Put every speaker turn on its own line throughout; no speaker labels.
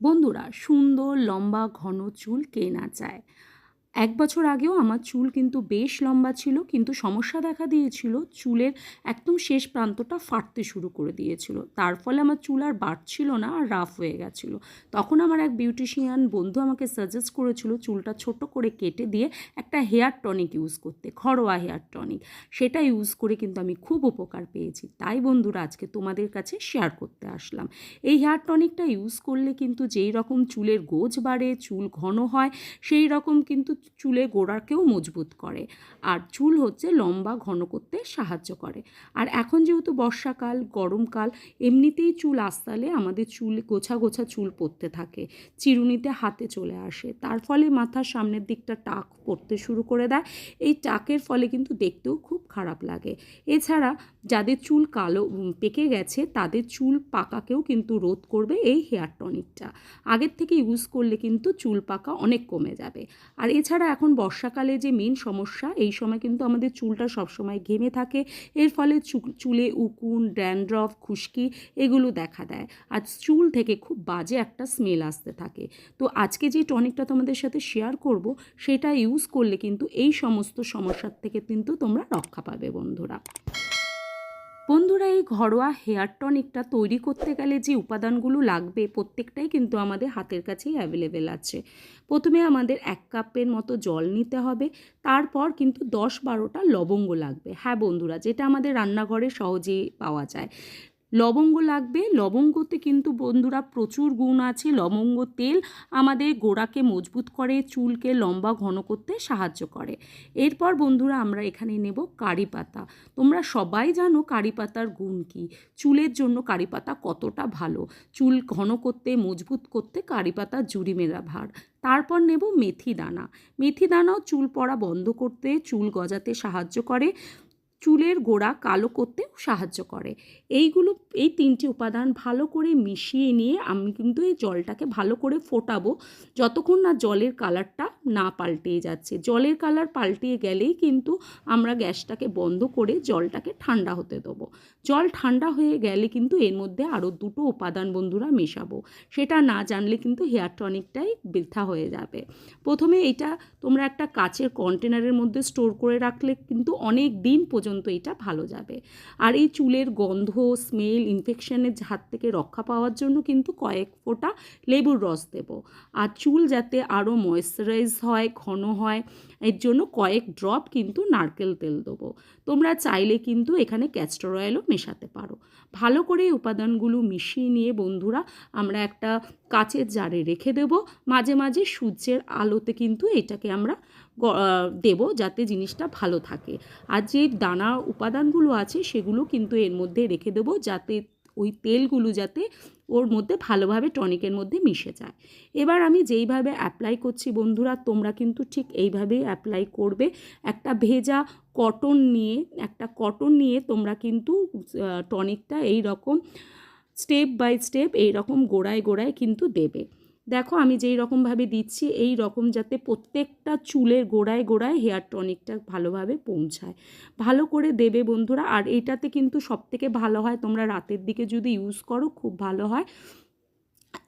বন্ধুরা সুন্দর লম্বা ঘন চুল কে না চায়। এক বছর আগেও আমার চুল কিন্তু বেশ লম্বা ছিল, কিন্তু সমস্যা দেখা দিয়েছিল, চুলের একদম শেষ প্রান্তটা ফাটতে শুরু করে দিয়েছিল। তার ফলে আমার চুল আর বাড়ছিল না আর রাফ হয়ে গেছিল। তখন আমার এক বিউটিশিয়ান বন্ধু আমাকে সাজেস্ট করেছিল চুলটা ছোট করে কেটে দিয়ে একটা হেয়ার টনিক ইউজ করতে, ঘরোয়া হেয়ার টনিক সেটা ইউজ করে কিন্তু আমি খুব উপকার পেয়েছি। তাই বন্ধুরা, আজকে তোমাদের কাছে শেয়ার করতে আসলাম। এই হেয়ার টনিকটা ইউজ করলে কিন্তু যেই রকম চুলের গোজ বাড়ে, চুল ঘন হয়, সেই রকম কিন্তু চুলে গোড়াকেও মজবুত করে। আর চুল হচ্ছে লম্বা, ঘন করতে সাহায্য করে। আর এখন যেহেতু বর্ষাকাল, গরমকাল, এমনিতেই চুল আস্তালে আমাদের চুল, গোছা গোছা চুল পড়তে থাকে। চিরুনিতে হাতে চলে আসে। তার ফলে মাথার সামনের দিকটা টাক পড়তে শুরু করে দেয়। এই টাকের ফলে কিন্তু দেখতেও খুব খারাপ লাগে। এছাড়া যাদের চুল কালো পেকে গেছে, তাদের চুল পাকাকেও কিন্তু রোধ করবে এই হেয়ার টনিকটা। আগের থেকে ইউজ করলে কিন্তু চুল পাকা অনেক কমে যাবে। আর এছাড়া এখন বর্ষাকালে যে মেন সমস্যা, এই সময় কিন্তু আমাদের চুলটা সবসময় ঘেমে থাকে। এর ফলে চুলে উকুন, ড্যান্ড্রফ, খুশকি এগুলো দেখা দেয়। আর চুল থেকে খুব বাজে একটা স্মেল আসতে থাকে। তো আজকে যে টনিকটা তোমাদের সাথে শেয়ার করব, সেটা ইউজ করলে কিন্তু এই সমস্ত সমস্যার থেকে কিন্তু তোমরা রক্ষা পাবে বন্ধুরা। বন্ধুরা, এই ঘরোয়া হেয়ার টনিকটা তৈরি করতে গেলে যে উপাদানগুলো লাগবে প্রত্যেকটাই কিন্তু আমাদের হাতের কাছেই অ্যাভেলেবেল আছে। প্রথমে আমাদের এক কাপের মতো জল নিতে হবে, তারপর কিন্তু দশ বারোটা লবঙ্গ লাগবে। হ্যাঁ বন্ধুরা, যেটা আমাদের রান্নাঘরে সহজেই পাওয়া যায়। লবঙ্গ লাগবে। লবঙ্গতে কিন্তু বন্ধুরা প্রচুর গুণ আছে। লবঙ্গ তেল আমাদের গোড়াকে মজবুত করে, চুলকে লম্বা ঘন করতে সাহায্য করে। এরপর বন্ধুরা আমরা এখানে নেব কারি পাতা। তোমরা সবাই জানো কারি পাতার গুণ কী। চুলের জন্য কারি পাতা কতটা ভালো। চুল ঘন করতে, মজবুত করতে কারি পাতা জুড়ি মেরা ভার। তারপর নেব মেথি দানা। মেথি দানাও চুল পড়া বন্ধ করতে, চুল গজাতে সাহায্য করে। চুলের গোড়া কালো করতেও সাহায্য করে। এইগুলো, এই তিনটি উপাদান ভালো করে মিশিয়ে নিয়ে আমি কিন্তু এই জলটাকে ভালো করে ফোটাবো যতক্ষণ না জলের কালারটা না পাল্টিয়ে যাচ্ছে। জলের কালার পাল্টিয়ে গেলেই কিন্তু আমরা গ্যাসটাকে বন্ধ করে জলটাকে ঠান্ডা হতে দেবো। জল ঠান্ডা হয়ে গেলে কিন্তু এর মধ্যে আরও দুটো উপাদান বন্ধুরা মেশাবো। সেটা না জানলে কিন্তু হেয়ার টনিকটাই বৃথা হয়ে যাবে। প্রথমে এটা তোমরা একটা কাচের কন্টেনারের মধ্যে স্টোর করে রাখলে কিন্তু অনেক দিন পর্যন্ত এটা ভালো যাবে। আর এই চুলের গন্ধ স্মেল ইনফেকশনের হাত থেকে রক্ষা পাওয়ার জন্য কিন্তু কয়েক ফোঁটা লেবুর রস দেব। আর চুল যাতে আরও ময়েশ্চারাইজ হয়, ঘন হয়, এর জন্য কয়েক ড্রপ কিন্তু নারকেল তেল দেবো। তোমরা চাইলে কিন্তু এখানে ক্যাস্টর অয়েলও মেশাতে পারো। ভালো করে উপাদানগুলো মিশিয়ে নিয়ে বন্ধুরা আমরা একটা কাচের জারে রেখে দেব। মাঝে মাঝে সূর্যের আলোতে কিন্তু এটাকে আমরা দেব যাতে জিনিসটা ভালো থাকে। আর যে দানা উপাদানগুলো আছে সেগুলো কিন্তু এর মধ্যে রেখে দেবো যাতে ওই তেলগুলো যাতে ওর মধ্যে ভালোভাবে টনিকের মধ্যে মিশে যায়। এবার আমি যেইভাবে অ্যাপ্লাই করছি বন্ধুরা, তোমরা কিন্তু ঠিক এইভাবেই অ্যাপ্লাই করবে। একটা ভেজা কটন নিয়ে, একটা কটন নিয়ে তোমরা কিন্তু টনিকটা এই রকম স্টেপ বাই স্টেপ এই রকম গোড়ায় গোড়ায় কিন্তু দেবে। দেখো আমি যেই রকমভাবে দিচ্ছি, এই রকম যাতে প্রত্যেকটা চুলের গোড়ায় গোড়ায় হেয়ার টনিকটা ভালোভাবে পৌঁছায়। ভালো করে দেবে বন্ধুরা, আর এটাতে কিন্তু সবথেকে ভালো হয়, তোমরা রাতের দিকে যদি ইউজ করো, খুব ভালো হয়।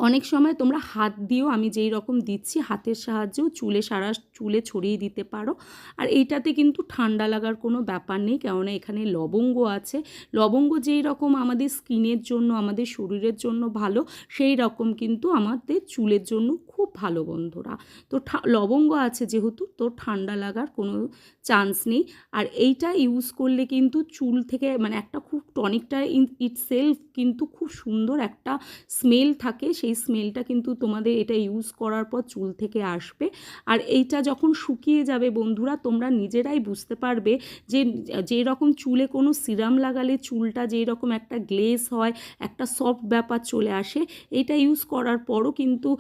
অনেক সময় তোমরা হাত দিয়েও আমি যেই রকম দিচ্ছি, হাতের সাহায্যেও চুলে সারা চুলে ছড়িয়ে দিতে পারো। আর এইটাতে কিন্তু ঠান্ডা লাগার কোনো ব্যাপার নেই, কেননা এখানে লবঙ্গ আছে। লবঙ্গ যেই রকম আমাদের স্কিনের জন্য, আমাদের শরীরের জন্য ভালো, সেই রকম কিন্তু আমাদের চুলের জন্য খুব ভালো বন্ধুরা। তো লবঙ্গ আছে যেহেতু, তো ঠান্ডা লাগার কোনো চান্স নেই। আর এইটা ইউজ করলে কিন্তু চুল থেকে মানে একটা খুব টনিকটা ইন ইটসেলফ কিন্তু খুব সুন্দর একটা স্মেল থাকে, সেই স্মেলটা কিন্তু তোমাদের এটা ইউজ করার পর চুল থেকে আসবে। আর এইটা যখন শুকিয়ে যাবে বন্ধুরা, তোমরা নিজেরাই বুঝতে পারবে যে যেই রকম চুলে কোনো সিরাম লাগালে চুলটা যেই রকম একটা গ্লেস হয়, একটা সফট ব্যাপার চলে আসে, এটা ইউজ করার পরও কিন্তু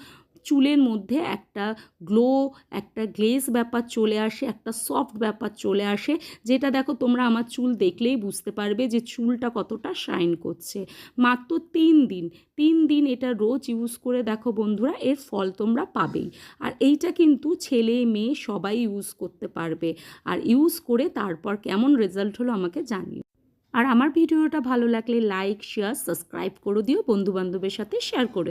চুলের মধ্যে একটা গ্লো একটা গ্লেজ ব্যাপার চলে আসে, একটা সফট ব্যাপার চলে আসে, যেটা দেখো তোমরা আমার চুল দেখলেই বুঝতে পারবে যে চুলটা কতটা শাইন করছে। মাত্র তিন দিন তিন দিন এটা রোজ ইউজ করে দেখো বন্ধুরা, এর ফল তোমরা পাবেই। আর এইটা কিন্তু ছেলে, মেয়ে সবাই ইউজ করতে পারবে। আর ইউজ করে তারপর কেমন রেজাল্ট হলো আমাকে জানিও। আর আমার ভিডিওটা ভালো লাগলে লাইক শেয়ার সাবস্ক্রাইব করে দিও, বন্ধুবান্ধবের সাথে শেয়ার করে